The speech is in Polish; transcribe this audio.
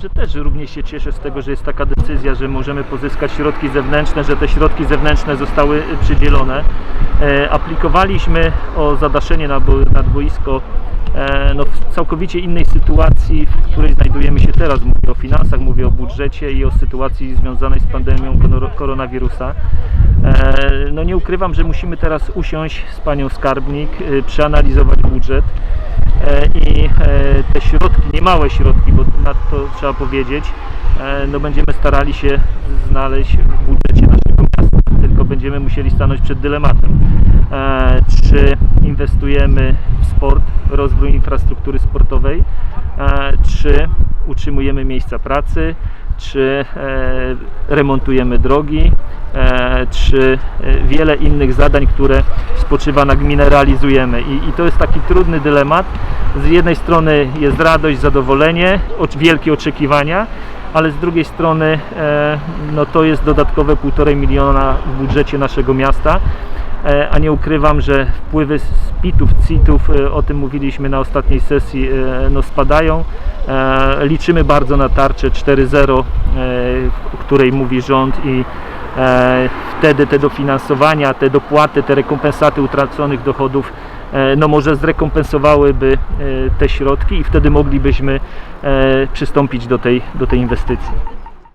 że też również się cieszę z tego, że jest taka decyzja, że możemy pozyskać środki zewnętrzne, że te środki zewnętrzne zostały y, przydzielone. E, aplikowaliśmy o zadaszenie na, nad boisko e, no, w całkowicie innej sytuacji, w której znajdujemy się teraz. Mówię o finansach, mówię o budżecie i o sytuacji związanej z pandemią koronawirusa. E, No nie ukrywam, że musimy teraz usiąść z panią skarbnik, y, przeanalizować budżet e, i e, te środki, niemałe środki, bo na to trzeba powiedzieć, e, no będziemy starali się znaleźć w budżecie naszego miasta, tylko będziemy musieli stanąć przed dylematem. E, Czy inwestujemy w sport, rozwój infrastruktury sportowej, e, czy utrzymujemy miejsca pracy, czy remontujemy drogi, czy wiele innych zadań, które spoczywa na gminę realizujemy. I, I to jest taki trudny dylemat. Z jednej strony jest radość, zadowolenie, wielkie oczekiwania, ale z drugiej strony e, no to jest dodatkowe 1,5 miliona w budżecie naszego miasta. E, A nie ukrywam, że wpływy z PIT-ów, CIT-ów, e, o tym mówiliśmy na ostatniej sesji, no spadają. Liczymy bardzo na tarczę 4.0, e, o której mówi rząd i wtedy te dofinansowania, te dopłaty, te rekompensaty utraconych dochodów e, no może zrekompensowałyby e, te środki i wtedy moglibyśmy e, przystąpić do tej, do tej inwestycji.